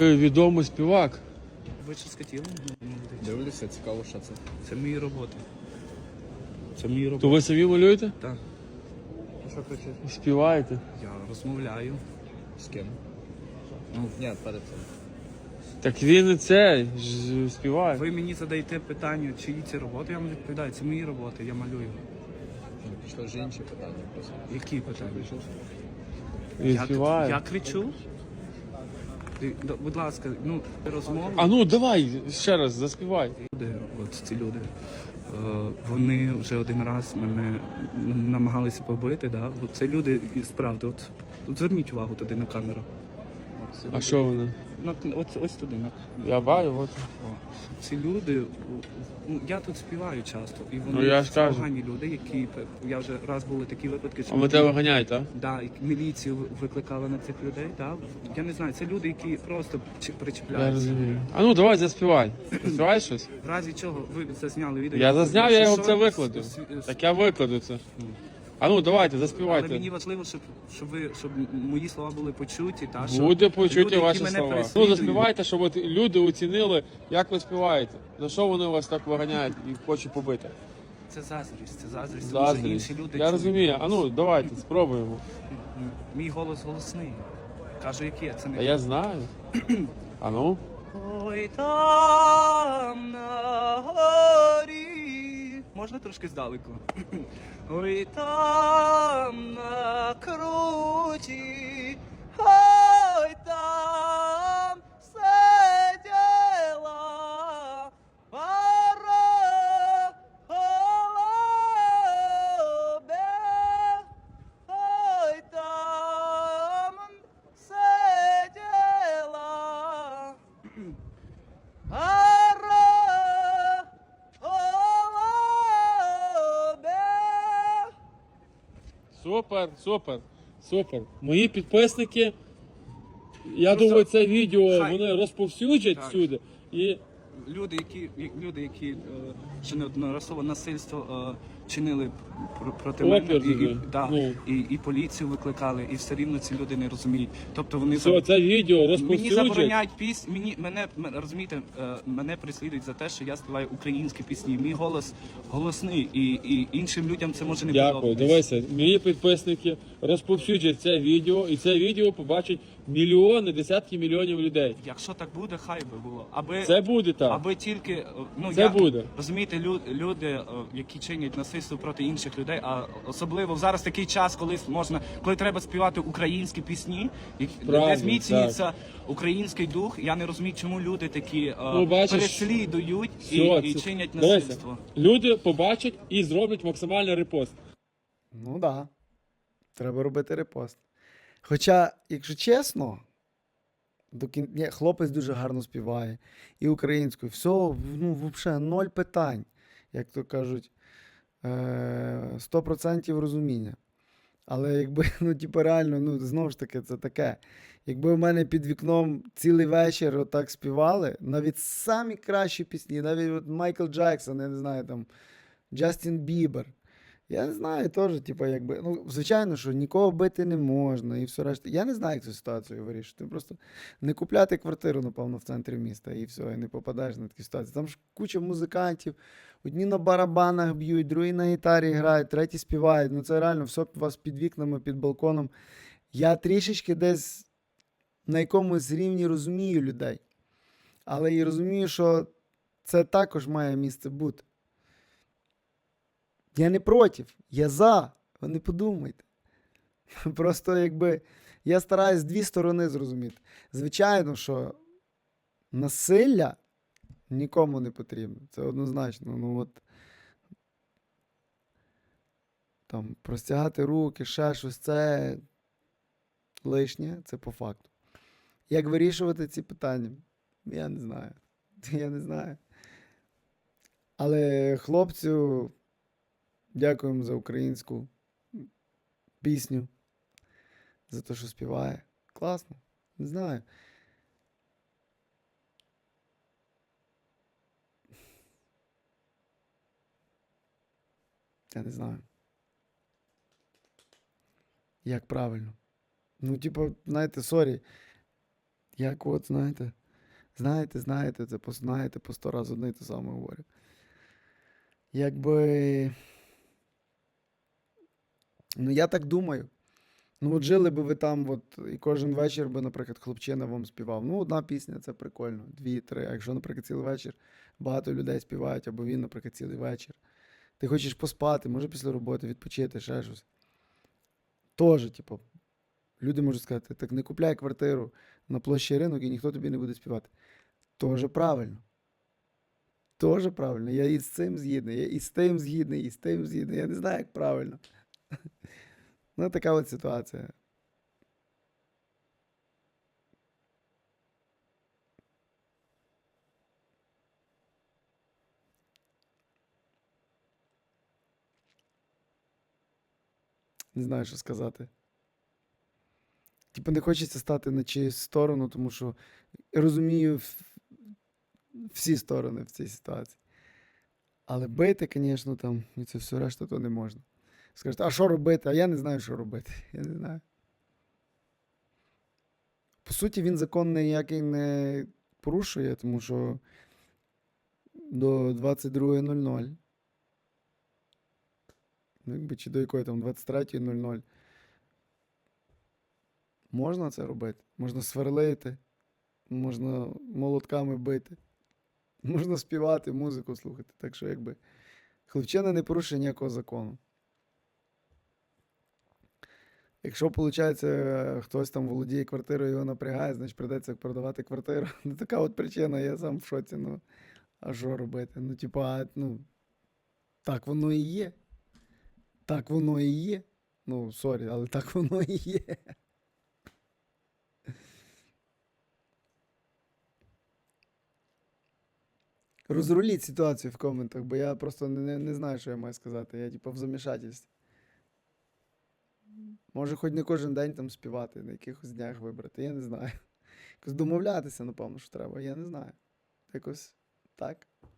Ви Відомий співак. Ви щось хотіли? Дивлюся, цікаво, що це. Це мої роботи. Це мої роботи. То ви самі малюєте? Так. Що кричиш? Співаєте? Я розмовляю. З ким? Ну, Ні, перед цим. Так він і це ж співає. Ви мені задаєте питання, чиї ці роботи, я вам відповідаю, це мої роботи, я малюю. Ну, Пішло ж інші питання просто. Які питання? Він Я, співає. я кричу. Ти- Будь ласка, ну, розмови. А ну давай ще раз заспівай. Люди, от ці люди, е, вони вже один раз мене намагалися побити. Да? От це люди і справді. От, от зверніть увагу туди на камеру. А що вони? На, от, ось туди. На, Я бачу, от. О, ці люди, ну, я тут співаю часто, і вони Ну, я ж кажу. погані люди, які я вже раз були такі випадки, що А ми тебе ганяють, так? да, і міліцію викликали на цих людей. Да? Я не знаю, це люди, які просто чи- Я причіпляються. розумію. А ну давай заспівай. Заспівай щось? В разі чого ви зазняли відео. Я зазняв, я Якщо його що, це викладу. с- с- Так я викладу це. А ну давайте, Але заспівайте. мені важливо, щоб, щоб ви щоб мої слова були почуті. Та, що Буде почуті які ваші слова. Ну заспівайте, щоб от люди оцінили, як ви співаєте. За що вони вас так виганяють і хочуть побити? Це заздрість, це заздрість. тому що інші люди. Я чують. розумію. А ну давайте, спробуємо. Мій голос голосний. Кажу, який я, це не Та я знаю. А ну. Ой, там на горі. Можна трошки здалеку? Ой, там на круті. Супер, супер, супер. Мої підписники. Я Просто думаю, це відео хай- вони розповсюджать Так. всюди. І Люди, які люди, які е, ще неодноразово насильство е, чинили пр- проти мене, і, і, да, Ну. і, і поліцію викликали, і все рівно ці люди не розуміють. Тобто вони все, заб- це відео Мені забороняють пісні, мені мене розумієте, е, мене прислідують за те, що я співаю українські пісні. Мій голос голосний, і, і іншим людям це може не Дякую. Дивися, мої підписники розповсюджать це відео, і це відео побачать мільйони, десятки мільйонів людей. Якщо так буде, хай би було. Аби Це буде так. Аби тільки ну Це я, буде. розумієте, лю- люди, е, які чинять насильство проти інших людей, а особливо зараз такий час, коли можна, коли треба співати українські пісні, де зміцнюється український дух. Я не розумію, чому люди такі е, Ну, бачиш, переслідують і, Все, і це- чинять Дивися, насильство. Люди побачать і зроблять максимальний репост. Ну так. Да. Треба робити репост. Хоча, якщо чесно, до кін... Ні, хлопець дуже гарно співає. І українською. Все, ну, взагалі, ноль питань, як то кажуть, 100% розуміння. Але якби, ну, типу, реально, ну, знову ж таки, це таке. Якби в мене під вікном цілий вечір отак співали, навіть самі кращі пісні, навіть от Майкл Джексон, я не знаю, там, Джастін Бібер. Я не знаю, теж, типу, якби. Ну, звичайно, що нікого бити не можна і все решта. Я не знаю, як цю ситуацію вирішити. Просто не купляти квартиру, напевно, в центрі міста, і все, і не попадаєш на такі ситуації. Там ж куча музикантів, одні на барабанах б'ють, другі на гітарі грають, треті співають. Ну це реально все у вас під вікнами, під балконом. Я трішечки десь на якомусь рівні розумію людей. Але і розумію, що це також має місце бути. Я не проти, я за. Ви не подумайте. Просто якби я стараюсь дві сторони зрозуміти. Звичайно, що насилля нікому не потрібно. Це однозначно. Ну от там простягати руки, ще щось, це лишнє, це по факту. Як вирішувати ці питання? Я не знаю. Я не знаю. Але хлопцю дякуємо за українську пісню, за те, що співає. Класно. Не знаю. Я не знаю. Як правильно. Ну, типу, знаєте, сорі. Як от, знаєте, знаєте, знаєте, це знаєте, по сто разів одне і те саме говорю. Якби. Ну, я так думаю. Ну, от жили би ви там, от, і кожен вечір би, наприклад, хлопчина вам співав. Ну, одна пісня це прикольно, дві, три. А якщо, наприклад, цілий вечір багато людей співають, або він, наприклад, цілий вечір. Ти хочеш поспати, може після роботи відпочити, ще щось. Тоже, типу, люди можуть сказати, так не купляй квартиру на площі ринок і ніхто тобі не буде співати. Тоже правильно. Тоже правильно. Я і з цим згідний, я і з тим згідний, і з тим згідний. Я не знаю, як правильно. Ну, така от ситуація. Не знаю, що сказати. Типу, не хочеться стати на чиюсь сторону, тому що розумію всі сторони в цій ситуації. Але бити, звісно, там і це все решта, то не можна. Скажете, а що робити? А я не знаю, що робити. Я не знаю. По суті, він закон ніякий не порушує, тому що до 22.00. Ну, якби чи до якої там 23.00. Можна це робити. Можна сверлити, можна молотками бити, можна співати, музику слухати. Так що, якби, хлопчина не порушує ніякого закону. Якщо, виходить, хтось там володіє квартирою, його напрягає, значить прийдеться продавати квартиру. Ну, така от причина, я сам в шоці. Ну, а що робити? Ну, типа, ну, так воно і є. Так воно і є. Ну, сорі, але так воно і є. Розруліть ситуацію в коментах, бо я просто не, не, не знаю, що я маю сказати. Я типу в замішательстві. Може, хоч не кожен день там співати, на якихось днях вибрати, я не знаю. Якось домовлятися, напевно, що треба, я не знаю. Якось так.